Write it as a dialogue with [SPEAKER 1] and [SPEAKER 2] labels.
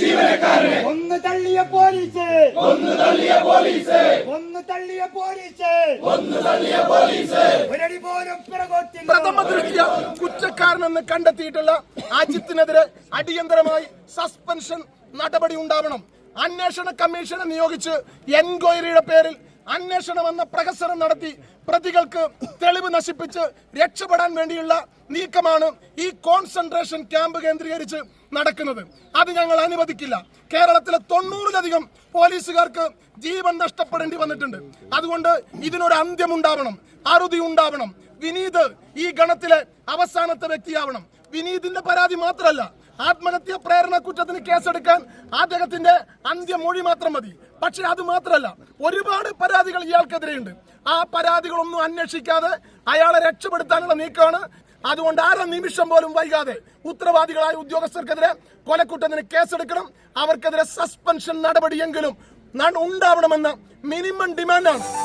[SPEAKER 1] ജീവനക്കാരന്. ഒന്ന് തള്ളിയ പോലീസ്. ഒന്ന് തള്ളിയ പോലീസ്. ഒന്ന് തള്ളിയ പോലീസ്. ഒരടി പോലും പിറകോട്ടില്ല.
[SPEAKER 2] പ്രഥമ ദൃഷ്ടിയ കുറ്റക്കാരനെന്ന് കണ്ടെത്തിയിട്ടുള്ള അജിത്തിനെതിരെ അടിയന്തരമായി സസ്പെൻഷൻ നടപടി ഉണ്ടാവണം. അന്വേഷണ കമ്മീഷനെ നിയോഗിച്ച് എൻക്വയറിയുടെ പേരിൽ അന്വേഷണം എന്ന പ്രഹസനം നടത്തി പ്രതികൾക്ക് തെളിവ് നശിപ്പിച്ച് രക്ഷപ്പെടാൻ വേണ്ടിയുള്ള നീക്കമാണ് ഈ കോൺസെൻട്രേഷൻ ക്യാമ്പ് കേന്ദ്രീകരിച്ച് നടക്കുന്നത്. അത് ഞങ്ങൾ അനുവദിക്കില്ല. കേരളത്തിലെ തൊണ്ണൂറിലധികം പോലീസുകാർക്ക് ജീവൻ നഷ്ടപ്പെടേണ്ടി വന്നിട്ടുണ്ട്. അതുകൊണ്ട് ഇതിനൊരു അന്ത്യം ഉണ്ടാവണം. അറുതി ഉണ്ടാവണം. വിനീത് ഈ ഗണത്തിലെ അവസാനത്തെ വ്യക്തിയാവണം. വിനീതിന്റെ പരാതി മാത്രമല്ല ആത്മഹത്യ പ്രേരണ കുറ്റത്തിന് കേസെടുക്കാൻ അദ്ദേഹത്തിന്റെ അന്ത്യമൊഴി മാത്രം മതി. പക്ഷെ അത് മാത്രമല്ല ഒരുപാട് പരാതികൾ ഇയാൾക്കെതിരെയുണ്ട്. ആ പരാതികളൊന്നും അന്വേഷിക്കാതെ അയാളെ രക്ഷപ്പെടുത്താനുള്ള നീക്കമാണ്. അതുകൊണ്ട് അര നിമിഷം പോലും വൈകാതെ ഉത്തരവാദികളായ ഉദ്യോഗസ്ഥർക്കെതിരെ കൊലക്കുറ്റത്തിന് കേസെടുക്കണം. അവർക്കെതിരെ സസ്പെൻഷൻ നടപടിയെങ്കിലും ഉണ്ടാവണമെന്ന മിനിമം ഡിമാൻഡാണ്